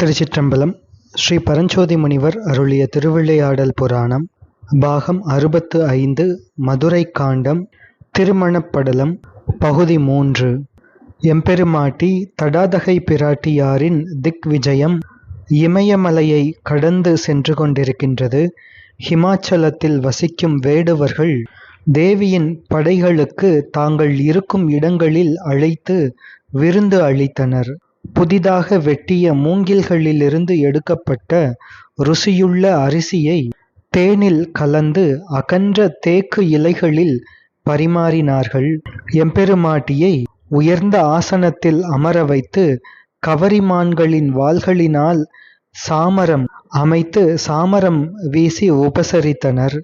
திருச்சிற்றம்பலம் ஸ்ரீ பரஞ்சோதி முனிவர் அருளிய திருவிளையாடல் புராணம் பாகம் அறுபத்து ஐந்து மதுரை காண்டம் திருமணப்படலம் பகுதி மூன்று. எம்பெருமாட்டி தடாதகை பிராட்டியாரின் திக் விஜயம் இமயமலையை கடந்து சென்று கொண்டிருக்கின்றது. ஹிமாச்சலத்தில் வசிக்கும் வேடுவர்கள் தேவியின் படைகளுக்கு தாங்கள் இருக்கும் இடங்களில் அழைத்து விருந்து அளித்தனர். புதிதாக வெட்டிய மூங்கில்களிலிருந்து எடுக்கப்பட்ட ருசியுள்ள அரிசியை தேனில் கலந்து அகன்ற தேக்கு இலைகளில் பரிமாறினார்கள். எம்பெருமாட்டியை உயர்ந்த ஆசனத்தில் அமர வைத்து கவரிமான்களின் வாள்களினால் சாமரம் அமைத்து சாமரம் வீசி உபசரித்தனர்.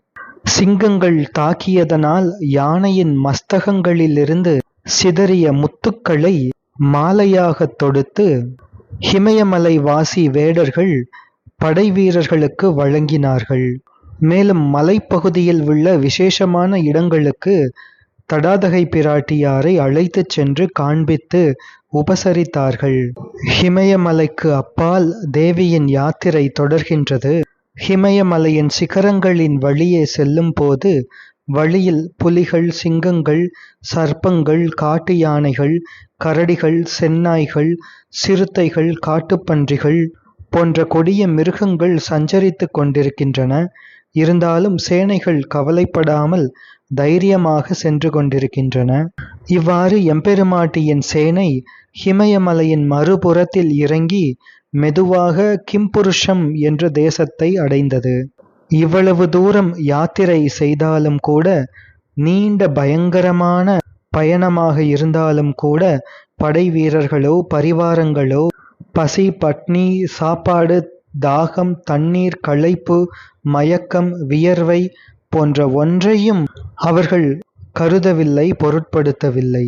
சிங்கங்கள் தாக்கியதனால் யானையின் மஸ்தகங்களிலிருந்து சிதறிய முத்துக்களை மாலையாகத் தொடுத்து ஹிமயமலை வாசி வேடர்கள் படை வீரர்களுக்கு வழங்கினார்கள். மேலும் மலைப்பகுதியில் உள்ள விசேஷமான இடங்களுக்கு தடாதகை பிராட்டியாரை அழைத்துச் சென்று காண்பித்து உபசரித்தார்கள். ஹிமயமலைக்கு அப்பால் தேவியின் யாத்திரை தொடர்கின்றது. ஹிமயமலையின் சிகரங்களின் வழியே செல்லும் போது வழியில் புலிகள் சிங்கங்கள் சர்ப்பங்கள் காட்டு யானைகள் கரடிகள் செந்நாய்கள் சிறுத்தைகள் காட்டுப்பன்றிகள் போன்ற கொடிய மிருகங்கள் சஞ்சரித்து கொண்டிருக்கின்றன. இருந்தாலும் சேனைகள் கவலைப்படாமல் தைரியமாக சென்று கொண்டிருக்கின்றன. இவ்வாறு எம்பெருமாட்டியின் சேனை ஹிமயமலையின் மறுபுறத்தில் இறங்கி மெதுவாக கிம்புருஷம் என்ற தேசத்தை அடைந்தது. இவ்வளவு தூரம் யாத்திரை செய்தாலும் கூட நீண்ட பயங்கரமான பயணமாக இருந்தாலும் கூட படை வீரர்களோ பரிவாரங்களோ பசி பட்னி சாப்பாடு தாகம் தண்ணீர் களைப்பு மயக்கம் வியர்வை போன்ற ஒன்றையும் அவர்கள் கருதவில்லை பொருட்படுத்தவில்லை.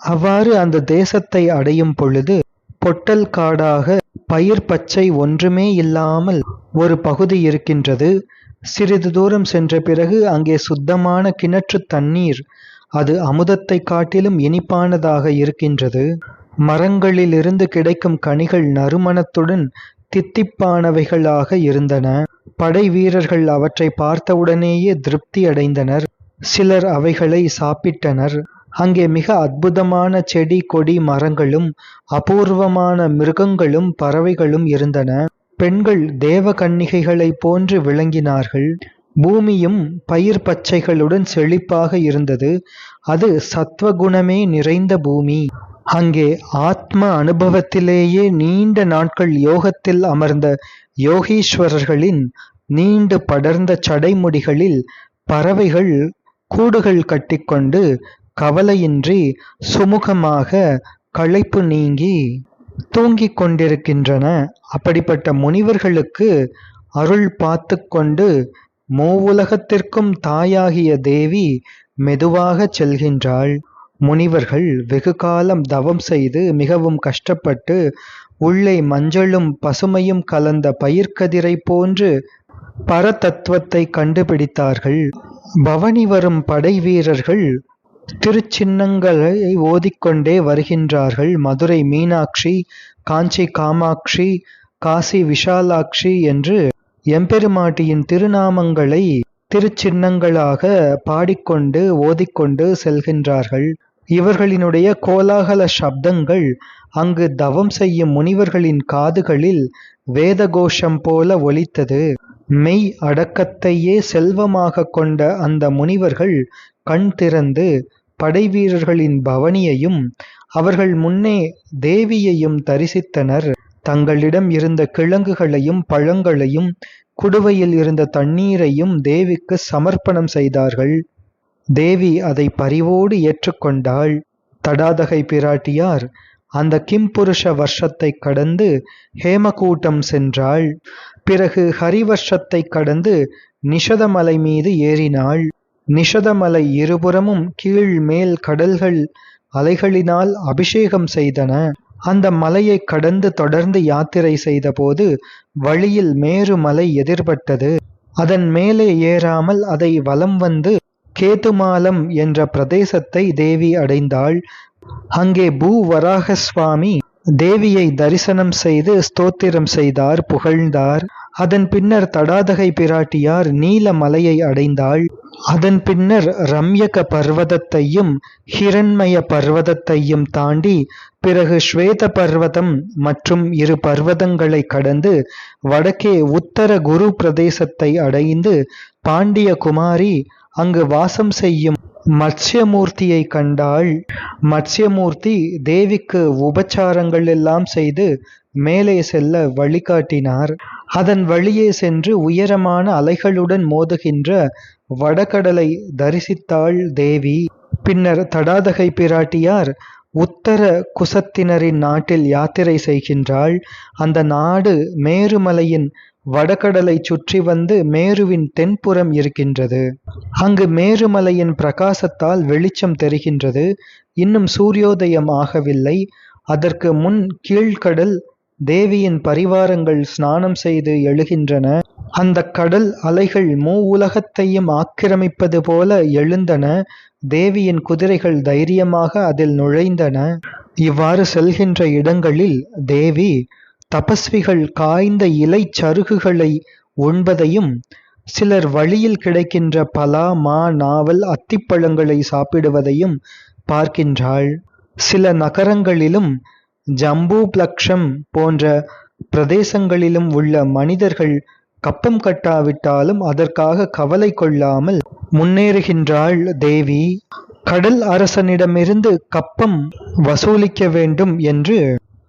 அவ்வாறு அந்த தேசத்தை அடையும் பொழுது பொட்டல் காடாக பயிர் பச்சை ஒன்றுமே இல்லாமல் ஒரு பகுதி இருக்கின்றது. சிறிது தூரம் சென்ற பிறகு அங்கே சுத்தமான கிணற்று தண்ணீர் அது அமுதத்தை காட்டிலும் இனிப்பானதாக இருக்கின்றது. மரங்களிலிருந்து கிடைக்கும் கனிகள் நறுமணத்துடன் தித்திப்பானவைகளாக இருந்தன. படை வீரர்கள் அவற்றை பார்த்தவுடனேயே திருப்தி அடைந்தனர். சிலர் அவைகளை சாப்பிட்டனர். அங்கே மிக அற்புதமான செடி கொடி மரங்களும் அபூர்வமான மிருகங்களும் பறவைகளும் இருந்தன. பெண்கள் தேவ கன்னிகைகளைப் போன்று விளங்கினார்கள். பூமியும் பயிர் பச்சைகளுடன் செழிப்பாக இருந்தது. அது சத்வகுணமே நிறைந்த பூமி. அங்கே ஆத்ம அனுபவத்திலேயே நீண்ட நாட்கள் யோகத்தில் அமர்ந்த யோகீஸ்வரர்களின் நீண்டு படர்ந்த சடைமுடிகளில் பறவைகள் கூடுகள் கட்டிக்கொண்டு கவலையின்றி சுமுகமாக களைப்பு நீங்கி தூங்கிக் கொண்டிருக்கின்றன. அப்படிப்பட்ட முனிவர்களுக்கு அருள் பார்த்து கொண்டு மூவுலகத்திற்கும் தாயாகிய தேவி மெதுவாக செல்கின்றாள். முனிவர்கள் வெகு காலம் தவம் செய்து மிகவும் கஷ்டப்பட்டு உள்ளே மஞ்சளும் பசுமையும் கலந்த பயிர்க்கதிரை போன்று பரதத்துவத்தை கண்டுபிடித்தார்கள். பவனி வரும் படை வீரர்கள் திருச்சின்னங்களை ஓதிக்கொண்டே வருகின்றார்கள். மதுரை மீனாட்சி காஞ்சி காமாட்சி காசி விஷாலாட்சி என்று எம்பெருமாட்டியின் திருநாமங்களை திருச்சின்னங்களாக பாடிக்கொண்டு ஓதிக்கொண்டு செல்கின்றார்கள். இவர்களினுடைய கோலாகல சப்தங்கள் அங்கு தவம் செய்யும் முனிவர்களின் காதுகளில் வேத கோஷம் போல ஒலித்தது. மெய் அடக்கத்தையே செல்வமாக கொண்ட அந்த முனிவர்கள் கண் திறந்து படைவீரர்களின் பவனியையும் அவர்கள் முன்னே தேவியையும் தரிசித்தனர். தங்களிடம் இருந்த கிழங்குகளையும் பழங்களையும் குடுவையில் இருந்த தண்ணீரையும் தேவிக்கு சமர்ப்பணம் செய்தார்கள். தேவி அதை பரிவோடு ஏற்றுக்கொண்டாள். தடாதகை பிராட்டியார் அந்த கிம்புருஷ வருஷத்தை கடந்து ஹேமகூட்டம் சென்றாள். பிறகு ஹரிவர்ஷத்தை கடந்து நிஷதமலை மீது ஏறினாள். நிஷதமலை இருபுறமும் கீழ் மேல் கடல்கள் அலைகளினால் அபிஷேகம் செய்தன. அந்த மலையை கடந்து தொடர்ந்து யாத்திரை செய்தபோது வழியில் மேரு மலை எதிர்பட்டது. அதன் மேலே ஏறாமல் அதை வலம் வந்து கேதுமாலம் என்ற பிரதேசத்தை தேவி அடைந்தாள். அங்கே பூவராக சுவாமி தேவியை தரிசனம் செய்து ஸ்தோத்திரம் செய்தார் புகழ்ந்தார். அதன் பின்னர் தடாதகை பிராட்டியார் நீல மலையை அடைந்தாள். அதன் பின்னர் ரம்யக பர்வதத்தையும் ஹிரண்மய பர்வதத்தையும் தாண்டி பிறகு ஸ்வேத பர்வதம் மற்றும் இரு பர்வதங்களை கடந்து வடக்கே உத்தர குரு பிரதேசத்தை அடைந்து பாண்டிய குமாரி அங்கு வாசம் செய்யும் மத்ஸ்யமூர்த்தியை கண்டாள். மத்ஸ்யமூர்த்தி தேவிக்கு உபச்சாரங்கள் எல்லாம் செய்து மேலே செல்ல வழிகாட்டினார். அதன் வழியே சென்று உயரமான அலைகளுடன் மோதுகின்ற வடகடலை தரிசித்தாள் தேவி. பின்னர் தடாதகை பிராட்டியார் உத்தர குசத்தினரின் நாட்டில் யாத்திரை செய்கின்றாள். அந்த நாடு மேருமலையின் வடகடலை சுற்றி வந்து மேருவின் தென்புறம் இருக்கின்றது. அங்கு மேருமலையின் பிரகாசத்தால் வெளிச்சம் தெரிகின்றது. இன்னும் சூரியோதயம் ஆகவில்லை. அதற்கு முன் கீழ்கடல் தேவியின் பரிவாரங்கள் ஸ்நானம் செய்து எழுகின்றன. அந்த கடல் அலைகள் மூ உலகத்தையும் ஆக்கிரமிப்பது போல எழுந்தன தேவியின் குதிரைகள் தைரியமாக அதில் நுழைந்தன. இவ்வாறு செல்கின்ற இடங்களில் தேவி தபஸ்விகள் காய்ந்த இலை சருகுகளை உண்பதையும் சிலர் வழியில் கிடைக்கின்ற பலா மா நாவல் அத்திப்பழங்களை சாப்பிடுவதையும் பார்க்கின்றாள். சில நகரங்களிலும் ஜம்பூ பிளக்ஷம் போன்ற பிரதேசங்களிலும் உள்ள மனிதர்கள் கப்பம் கட்டாவிட்டாலும் அதற்காக கவலை கொள்ளாமல் முன்னேறுகின்றாள் தேவி. கடல் அரசனிடமிருந்து கப்பம் வசூலிக்க வேண்டும் என்று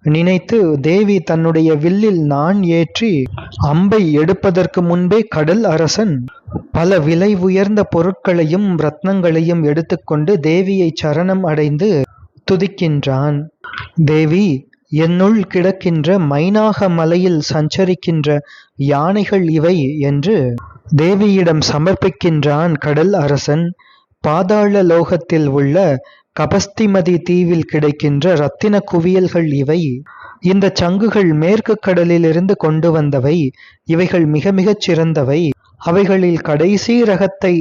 நினைத்து தேவி தன்னுடைய வில்லில் நான் ஏற்றி அம்பை எடுப்பதற்கு முன்பே கடல் அரசன் பல விலை உயர்ந்த பொருட்களையும் ரத்னங்களையும் எடுத்துக்கொண்டு தேவியை சரணம் அடைந்து துதிக்கின்றான். தேவி என்னுள் கிடக்கின்ற மைனாக மலையில் சஞ்சரிக்கின்ற யானைகள் இவை என்று தேவியிடம் சமர்ப்பிக்கின்றான் கடல் அரசன். பாதாள லோகத்தில் உள்ள கபஸ்திமதி தீவில் கிடைக்கின்ற ரத்தின குவியல்கள் இவை. இந்த சங்குகள் மேற்கு கடலிலிருந்து கொண்டு வந்தவை. இவைகள் மிக மிகச் சிறந்தவை. அவைகளில் கடைசி ரகத்தை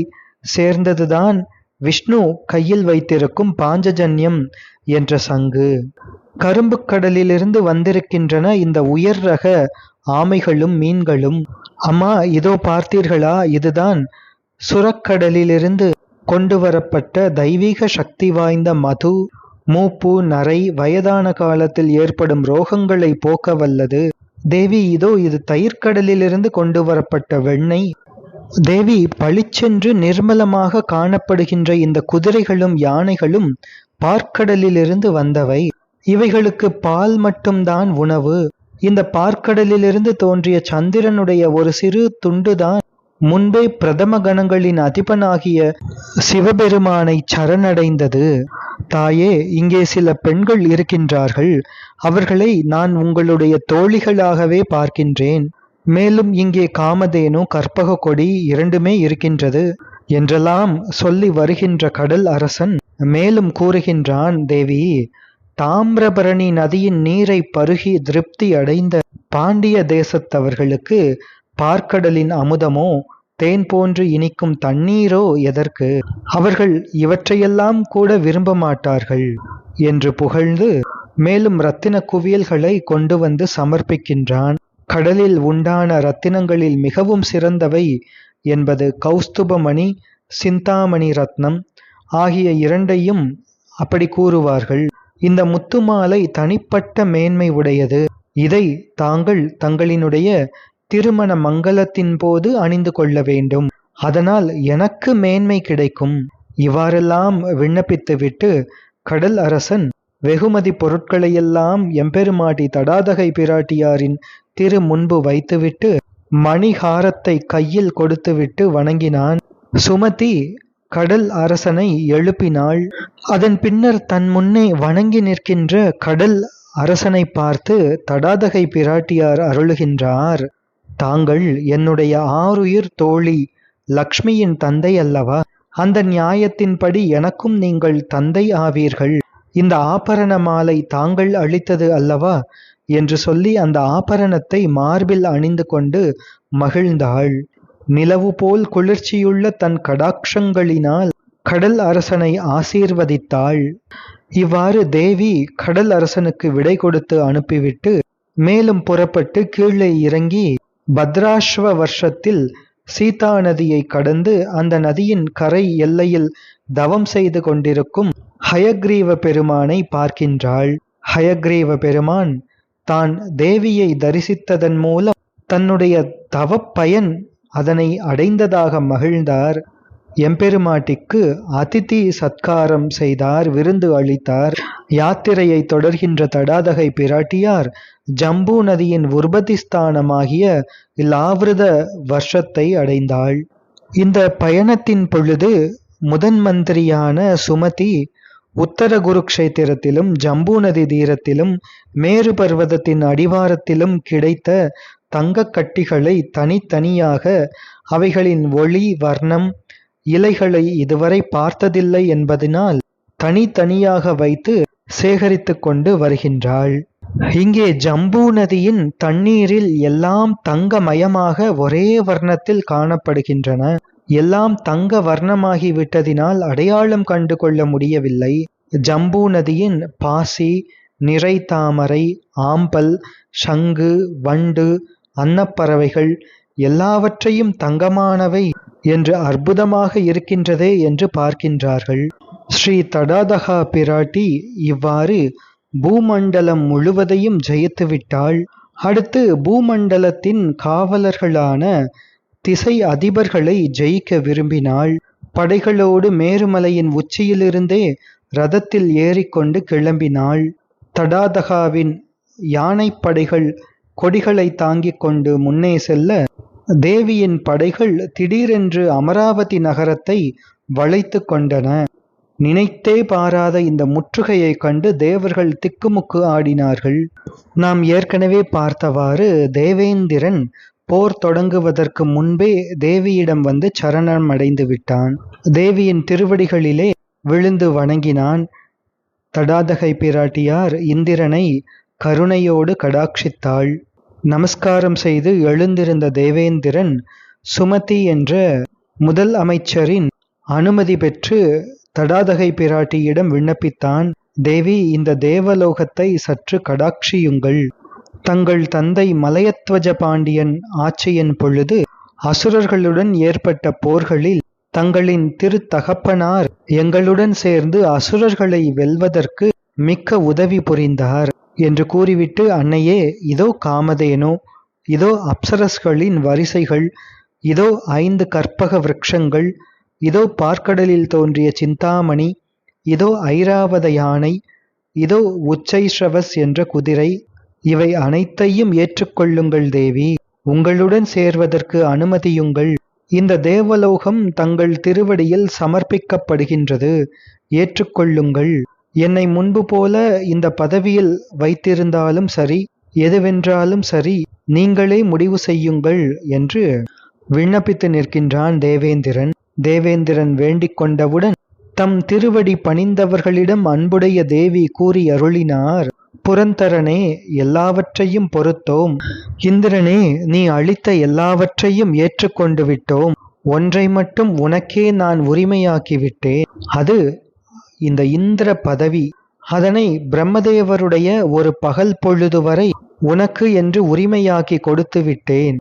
சேர்ந்ததுதான் விஷ்ணு கையில் வைத்திருக்கும் பாஞ்சஜன்யம். என்ற சங்கு. கரும்பு கடலிலிருந்து வந்திருக்கின்றன இந்த உயர் ரக ஆமைகளும் மீன்களும். அம்மா இதோ பார்த்தீர்களா? இதுதான் சுரக்கடலிலிருந்து கொண்டு வரப்பட்ட தெய்வீக சக்தி வாய்ந்த மது. மூப்பு நரை வயதான காலத்தில் ஏற்படும் ரோகங்களை போக்க வல்லது தேவி இதோ இது தயிர்கடலிலிருந்து கொண்டு வரப்பட்ட வெண்ணெய். தேவி பளிச்சென்று நிர்மலமாக காணப்படுகின்ற இந்த குதிரைகளும் யானைகளும் பார்க்கடலிலிருந்து வந்தவை. இவைகளுக்கு பால் மட்டும்தான் உணவு. இந்த பார்க்கடலிலிருந்து தோன்றிய சந்திரனுடைய ஒரு சிறு துண்டுதான். முன்பே பிரதம கணங்களின் அதிபனாகிய சிவபெருமானை சரணடைந்தது. தாயே இங்கே சில பெண்கள் இருக்கின்றார்கள். அவர்களை நான் உங்களுடைய தோழிகளாகவே பார்க்கின்றேன். மேலும் இங்கே காமதேனு கற்பக கொடி இரண்டுமே இருக்கின்றது என்றெல்லாம் சொல்லி வருகின்ற கடல் அரசன் மேலும் கூறுகின்றான் தேவி தாமிரபரணி நதியின் நீரை பருகி திருப்தி அடைந்த பாண்டிய தேசத்தவர்களுக்கு பார்க்கடலின் அமுதமோ தேன் போன்று இனிக்கும் தண்ணீரோ எதற்கு? அவர்கள் இவற்றையெல்லாம் கூட விரும்ப மாட்டார்கள் என்று புகழ்ந்து மேலும் இரத்தின குவியல்களை கொண்டு வந்து சமர்ப்பிக்கின்றான். கடலில் உண்டான ரத்தினங்களில் மிகவும் சிறந்தவை என்பது கௌஸ்துபமணி சிந்தாமணி ரத்னம் ஆகிய இரண்டையும் அப்படி கூறுவார்கள். இந்த முத்துமாலை தனிப்பட்ட மேன்மை உடையது. இதை தாங்கள் தங்களினுடைய திருமண மங்களத்தின் போது அணிந்து கொள்ள வேண்டும். அதனால் எனக்கு மேன்மை கிடைக்கும். இவ்வாறெல்லாம் விண்ணப்பித்துவிட்டு கடல் அரசன் வெகுமதி பொருட்களையெல்லாம் எம்பெருமாட்டி தடாதகை பிராட்டியாரின் திரு முன்பு வைத்துவிட்டு மணிஹாரத்தை கையில் கொடுத்துவிட்டு வணங்கினான். சுமதி கடல் அரசனை எழுப்பினாள். அதன் பின்னர் தன் முன்னே வணங்கி நிற்கின்ற கடல் அரசனை பார்த்து தடாதகை பிராட்டியார் அருளுகின்றார். தாங்கள் என்னுடைய ஆருயிர் தோழி லக்ஷ்மியின் தந்தை அல்லவா? அந்த நியாயத்தின்படி எனக்கும் நீங்கள் தந்தை ஆவீர்கள். இந்த ஆபரண மாலை தாங்கள் அளித்தது அல்லவா? என்று சொல்லி அந்த ஆபரணத்தை மார்பில் அணிந்து கொண்டு மகிழ்ந்தாள். நிலவு போல் குளிர்ச்சியுள்ள தன் கடாட்சங்களினால் கடல் அரசனை ஆசீர்வதித்தாள். இவ்வாறு தேவி கடல் அரசனுக்கு விடை கொடுத்து அனுப்பிவிட்டு மேலும் புறப்பட்டு கீழே இறங்கி பத்ராஸ்வ வருஷத்தில் சீதா நதியை கடந்து அந்த நதியின் கரை எல்லையில் தவம் செய்து கொண்டிருக்கும் ஹயக்ரீவ பெருமானை பார்க்கின்றாள். ஹயக்ரீவ பெருமான் தான் தேவியை தரிசித்ததன் மூலம் தன்னுடைய தவப்பயன் அதனை அடைந்ததாக மகிழ்ந்தார். எம்பெருமாட்டிக்கு அதிதி சத்காரம் செய்தார் விருந்து அளித்தார். யாத்திரையை தொடர்கின்ற தடாதகை பிராட்டியார் ஜம்பு நதியின் உற்பத்திஸ்தானமாகிய லாவிரத வருஷத்தை அடைந்தாள். இந்த பயணத்தின் பொழுது முதன் மந்திரியான சுமதி உத்தர குருக்ஷேத்திரத்திலும் ஜம்பு நதி தீரத்திலும் மேரு பர்வதத்தின் அடிவாரத்திலும் கிடைத்த தங்கக் கட்டிகளை தனித்தனியாக அவைகளின் ஒளி வர்ணம் இலைகளை இதுவரை பார்த்ததில்லை என்பதனால் தனித்தனியாக வைத்து சேகரித்து கொண்டு வருகின்றாள். இங்கே ஜம்பு நதியின் தண்ணீரில் எல்லாம் தங்கமயமாக ஒரே வர்ணத்தில் காணப்படுகின்றன. எல்லாம் தங்க வர்ணமாகிவிட்டதினால் அடையாளம் கண்டு கொள்ள முடியவில்லை. ஜம்பு நதியின் பாசி நிறை தாமரை ஆம்பல் சங்கு வண்டு அன்னப்பறவைகள் எல்லாவற்றையும் தங்கமானவை என்று அற்புதமாக இருக்கின்றதே என்று பார்க்கின்றார்கள். ஸ்ரீ தடாதகா பிராட்டி இவ்வாறு பூமண்டலம் முழுவதையும் ஜெயித்துவிட்டாள். அடுத்து பூமண்டலத்தின் காவலர்களான திசை அதிபர்களை ஜெயிக்க விரும்பினாள். படைகளோடு மேருமலையின் உச்சியிலிருந்தே ரதத்தில் ஏறிக்கொண்டு கிளம்பினாள். தடாதகாவின் யானைப்படைகள் கொடிகளை தாங்கிக் கொண்டு முன்னே செல்ல தேவியின் படைகள் திடீரென்று அமராவதி நகரத்தை வளைத்து கொண்டன. நினைத்தே பாராத இந்த முற்றுகையை கண்டு தேவர்கள் திக்குமுக்கு ஆடினார்கள். நாம் ஏற்கனவே பார்த்தவாறு தேவேந்திரன் போர் தொடங்குவதற்கு முன்பே தேவியிடம் வந்து சரணம் அடைந்து விட்டான். தேவியின் திருவடிகளிலே விழுந்து வணங்கினான். தடாதகை பிராட்டியார் இந்திரனை கருணையோடு கடாட்சித்தாள். நமஸ்காரம் செய்து எழுந்திருந்த தேவேந்திரன் சுமதி என்ற முதல் அமைச்சரின் அனுமதி பெற்று தடாதகை பிராட்டியிடம் விண்ணப்பித்தான். தேவி இந்த தேவலோகத்தை சற்று கடாட்சியுங்கள். தங்கள் தந்தை மலையத்வஜ பாண்டியன் ஆட்சியின் பொழுது அசுரர்களுடன் ஏற்பட்ட போர்களில் தங்களின் திருத்தகப்பனார் எங்களுடன் சேர்ந்து அசுரர்களை வெல்வதற்கு மிக்க உதவி புரிந்தார். என்று கூறிவிட்டு அன்னையே இதோ காமதேனோ இதோ அப்சரஸ்களின் வரிசைகள் இதோ ஐந்து கற்பக விரக்ஷங்கள் இதோ பார்க்கடலில் தோன்றிய சிந்தாமணி இதோ ஐராவத யானை இதோ உச்சைஸ்ரவஸ் என்ற குதிரை இவை அனைத்தையும் ஏற்றுக்கொள்ளுங்கள் தேவி. உங்களுடன் சேர்வதற்கு அனுமதியுங்கள். இந்த தேவலோகம் தங்கள் திருவடியில் சமர்ப்பிக்கப்படுகின்றது. ஏற்றுக்கொள்ளுங்கள். என்னை முன்பு போல இந்த பதவியில் வைத்திருந்தாலும் சரி எதுவென்றாலும் சரி நீங்களே முடிவு செய்யுங்கள் என்று விண்ணப்பித்து நிற்கின்றான் தேவேந்திரன். தேவேந்திரன் வேண்டிக் கொண்டவுடன் தம் திருவடி பணிந்தவர்களிடம் அன்புடைய தேவி கூறி அருளினார் புரந்தரனே எல்லாவற்றையும் பொறுத்தோம். இந்திரனே நீ அளித்த எல்லாவற்றையும் ஏற்றுக்கொண்டு விட்டோம். ஒன்றை மட்டும் உனக்கே நான் உரிமையாக்கிவிட்டேன் அது இந்த இந்திர பதவி. அதனை பிரம்மதேவருடைய ஒரு பகல் பொழுது வரை உனக்கு என்று உரிமையாக்கி கொடுத்து விட்டேன்.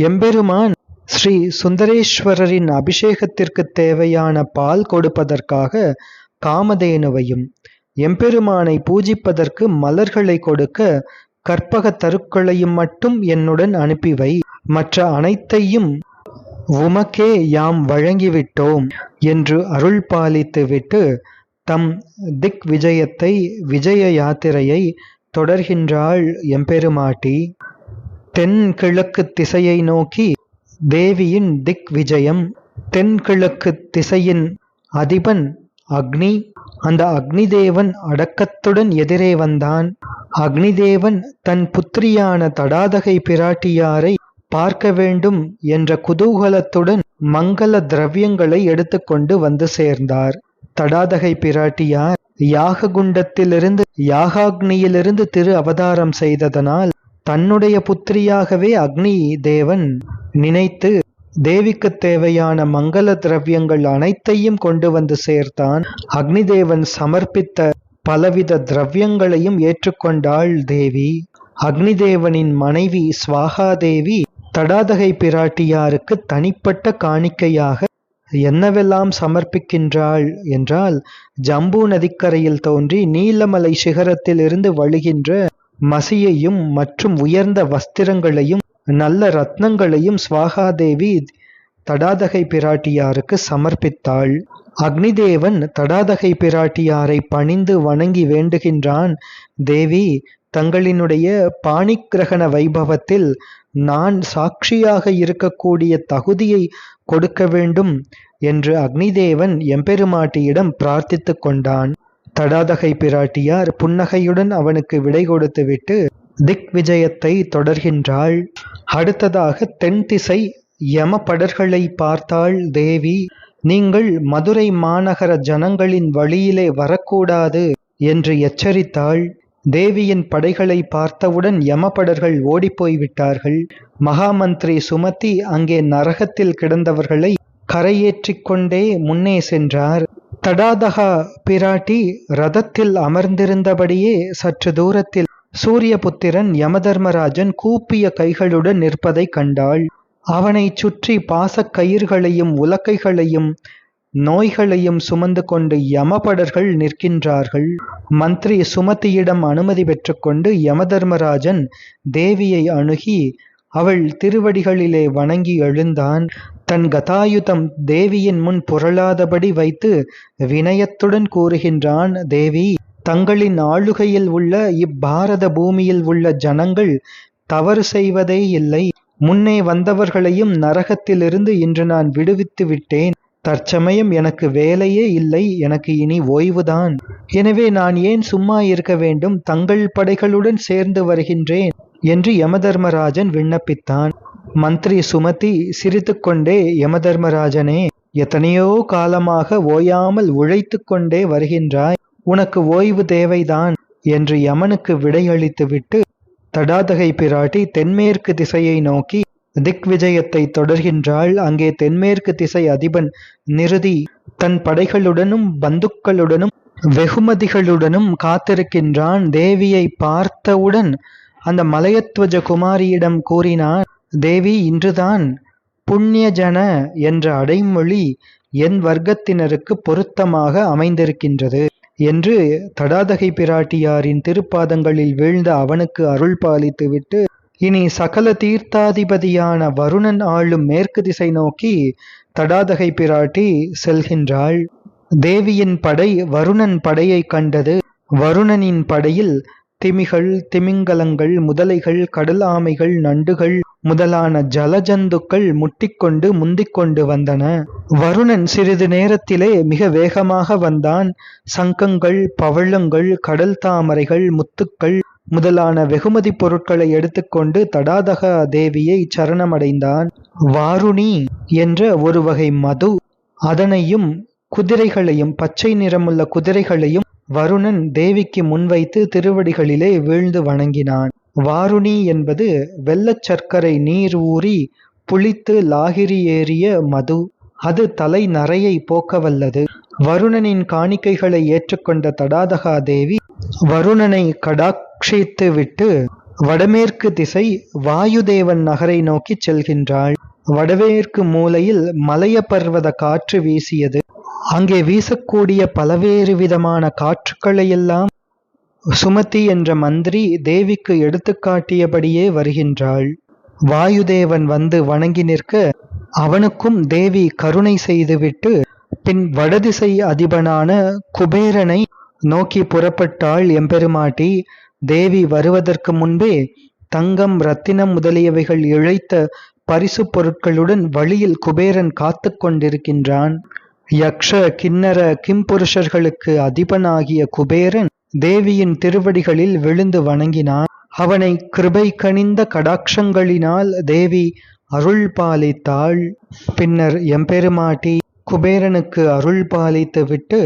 எம்பெருமான் ஸ்ரீ சுந்தரேஸ்வரரின் அபிஷேகத்திற்கு தேவையான பால் கொடுப்பதற்காக காமதேனுவையும் எம்பெருமானை பூஜிப்பதற்கு மலர்களை கொடுக்க கற்பக தருக்களையும் மட்டும் என்னுடன் அனுப்பி வை மற்ற அனைத்தையும் உமக்கே யாம் வழங்கிவிட்டோம் என்று அருள் பாலித்துவிட்டு தம் திக் விஜயத்தை விஜய யாத்திரையை தொடர்கின்றாள் எம்பெருமாட்டி. தென்கிழக்கு திசையை நோக்கி தேவியின் திக் விஜயம் தென்கிழக்கு திசையின் அதிபன் அக்னி அந்த அக்னிதேவன் அடக்கத்துடன் எதிரே வந்தான். அக்னிதேவன் தன் புத்திரியான தடாதகை பிராட்டியாரை பார்க்க வேண்டும் என்ற குதூகலத்துடன் மங்கள திரவியங்களை எடுத்துக்கொண்டு வந்து சேர்ந்தார். தடாதகை பிராட்டியார் யாக குண்டத்திலிருந்து யாகாக்னியிலிருந்து திரு அவதாரம் செய்ததனால் தன்னுடைய புத்திரியாகவே அக்னி தேவன் நினைத்து தேவிக்குத் தேவையான மங்கள திரவியங்கள் அனைத்தையும் கொண்டு வந்து சேர்த்தான். அக்னிதேவன் சமர்ப்பித்த பலவித திரவியங்களையும் ஏற்றுக்கொண்டாள் தேவி. அக்னிதேவனின் மனைவி ஸ்வாகாதேவி தடாதகை பிராட்டியாருக்கு தனிப்பட்ட காணிக்கையாக என்னவெல்லாம் சமர்ப்பிக்கின்றாள் என்றால் ஜம்பு நதிக்கரையில் தோன்றி நீலமலை சிகரத்தில் இருந்து வழுகின்ற மசியையும் மற்றும் உயர்ந்த வஸ்திரங்களையும் நல்ல ரத்னங்களையும் சுவாகாதேவி தடாதகை பிராட்டியாருக்கு சமர்ப்பித்தாள். அக்னிதேவன் தடாதகை பிராட்டியாரை பணிந்து வணங்கி வேண்டுகின்றான். தேவி தங்களினுடைய பாணிக்கிரகண வைபவத்தில் நான் சாட்சியாக இருக்கக்கூடிய தகுதியை கொடுக்க வேண்டும் என்று அக்னிதேவன் எம்பெருமாட்டியிடம் பிரார்த்தித்து கொண்டான். தடாதகை பிராட்டியார் புன்னகையுடன் அவனுக்கு விடை கொடுத்துவிட்டு திக் விஜயத்தை தொடர்கின்றாள். அடுத்ததாக தென் திசை யமபடர்களை பார்த்தாள். தேவி நீங்கள் மதுரை மாநகர ஜனங்களின் வழியிலே வரக்கூடாது என்று எச்சரித்தாள். தேவியின் படைகளை பார்த்தவுடன் யமபடர்கள் ஓடிப்போய் விட்டார்கள் மகாமந்திரி சுமதி அங்கே நரகத்தில் கிடந்தவர்களை கரையேற்றிக் கொண்டே முன்னே சென்றார். தடாதகா பிராட்டி ரதத்தில் அமர்ந்திருந்தபடியே சற்று தூரத்தில் சூரியபுத்திரன் யமதர்மராஜன் கூப்பிய கைகளுடன் நிற்பதை கண்டாள். அவனைச் சுற்றி பாசக் கயிர்களையும் உலக்கைகளையும் நோய்களையும் சுமந்து கொண்டு யமபடர்கள் நிற்கின்றார்கள். மந்திரி சுமதியிடம் அனுமதி பெற்றுக்கொண்டு யமதர்மராஜன் தேவியை அணுகி அவள் திருவடிகளிலே வணங்கி எழுந்தான். தன் கதாயுதம் தேவியின் முன் புரளாதபடி வைத்து வினயத்துடன் கூறுகின்றான் தேவி தங்களின் ஆளுகையில் உள்ள இப்பாரத பூமியில் உள்ள ஜனங்கள் தவறு செய்வதே இல்லை. முன்னே வந்தவர்களையும் நரகத்திலிருந்து இன்று நான் விடுவித்து விட்டேன். தற்சமயம் எனக்கு வேலையே இல்லை எனக்கு இனி ஓய்வுதான். எனவே நான் ஏன் சும்மா இருக்க வேண்டும்? தங்கள் படைகளுடன் சேர்ந்து வருகின்றேன் என்று யமதர்மராஜன் விண்ணப்பித்தான். மந்திரி சுமதி சிரித்துக்கொண்டே யமதர்மராஜனே எத்தனையோ காலமாக ஓயாமல் உழைத்து கொண்டே வருகின்றாய். உனக்கு ஓய்வு தேவைதான் என்று யமனுக்கு விடையளித்துவிட்டு தடாதகை பிராட்டி தென்மேற்கு திசையை நோக்கி திக் விஜயத்தை தொடர்கின்றாள். அங்கே தென்மேற்கு திசை அதிபன் நிறுதி தன் படைகளுடனும் பந்துக்களுடனும் வெகுமதிகளுடனும் காத்திருக்கின்றான். தேவியை பார்த்தவுடன் அந்த மலையத்வஜ குமாரியிடம் கூறினான் தேவி இன்றுதான் புண்ணியஜன என்ற அடைமொழி என் வர்க்கத்தினருக்கு பொருத்தமாக அமைந்திருக்கின்றது என்று தடாதகை பிராட்டியாரின் திருப்பாதங்களில் வீழ்ந்த அவனுக்கு அருள் பாலித்துவிட்டு இனி சகல தீர்த்தாதிபதியான வருணன் ஆளும் மேற்கு திசை நோக்கி தடாதகை பிராட்டி செல்கின்றாள். தேவியின் படை வருணன் படையை கண்டது. வருணனின் படையில் திமிகள் திமிங்கலங்கள் முதலைகள் கடல் ஆமைகள் நண்டுகள் முதலான ஜலஜந்துக்கள் முட்டிக்கொண்டு முந்திக்கொண்டு வந்தன. வருணன் சிறிது நேரத்திலே மிக வேகமாக வந்தான். சங்கங்கள் பவழங்கள் கடல் தாமரைகள் முத்துக்கள் முதலான வெகுமதி பொருட்களை எடுத்துக்கொண்டு தடாதகா தேவியை சரணமடைந்தான். வாருணி என்ற ஒரு வகை மது அதனையும் குதிரைகளையும் பச்சை நிறமுள்ள குதிரைகளையும் வருணன் தேவிக்கு முன்வைத்து திருவடிகளிலே வீழ்ந்து வணங்கினான். வாருணி என்பது வெள்ளச் சர்க்கரை நீர் ஊறி புளித்து லாகிரி ஏறிய மது அது தலை நரையை போக்கவல்லது. வருணனின் காணிக்கைகளை ஏற்றுக்கொண்ட தடாதகா தேவி வருணனை கடாட்சித்து விட்டு வடமேற்கு திசை வாயுதேவன் நகரை நோக்கி செல்கின்றாள். வடமேற்கு மூலையில் மலைய பர்வத காற்று வீசியது. அங்கே வீசக்கூடிய பலவேறு விதமான காற்றுக்களையெல்லாம் சுமதி என்ற மந்திரி தேவிக்கு எடுத்துக்காட்டியபடியே வருகின்றாள். வாயுதேவன் வந்து வணங்கி நிற்க அவனுக்கும் தேவி கருணை செய்துவிட்டு பின் வடதிசை அதிபனான குபேரனை நோக்கி புறப்பட்டாள் எம்பெருமாட்டி. தேவி வருவதற்கு முன்பே தங்கம் ரத்தினம் முதலியவைகள் இழைத்த பரிசு பொருட்களுடன் வழியில் குபேரன் காத்து கொண்டிருக்கின்றான். யக்ஷ கிண்ணர கிம்புருஷர்களுக்கு அதிபனாகிய குபேரன் தேவியின் திருவடிகளில் விழுந்து வணங்கினான். அவனை கிருபை கனிந்த கடாட்சங்களினால் தேவி அருள் பாலித்தாள். பின்னர் எம்பெருமாட்டி குபேரனுக்கு அருள் பாலித்து விட்டு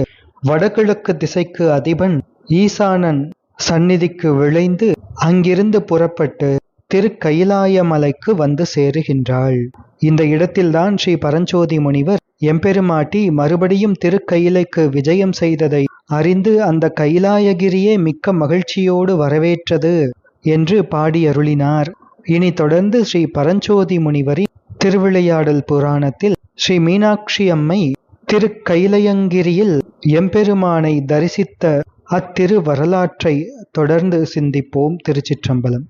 வடகிழக்கு திசைக்கு அதிபன் ஈசானன் சந்நிதிக்கு விளைந்து அங்கிருந்து புறப்பட்டு திருக்கயிலாயமலைக்கு வந்து சேருகின்றாள். இந்த இடத்தில்தான் ஸ்ரீ பரஞ்சோதி முனிவர் எம்பெருமாட்டி மறுபடியும் திருக்கயிலைக்கு விஜயம் செய்ததை அறிந்து அந்த கைலாயகிரியே மிக்க மகிழ்ச்சியோடு வரவேற்றது என்று பாடியருளினார். இனி தொடர்ந்து ஸ்ரீ பரஞ்சோதி முனிவரின் திருவிளையாடல் புராணத்தில் ஸ்ரீ மீனாட்சி அம்மை திருக்கைலயங்கிரியில் எம்பெருமானை தரிசித்த அத்திரு வரலாற்றை தொடர்ந்து சிந்திப்போம் திருச்சிற்றம்பலம்.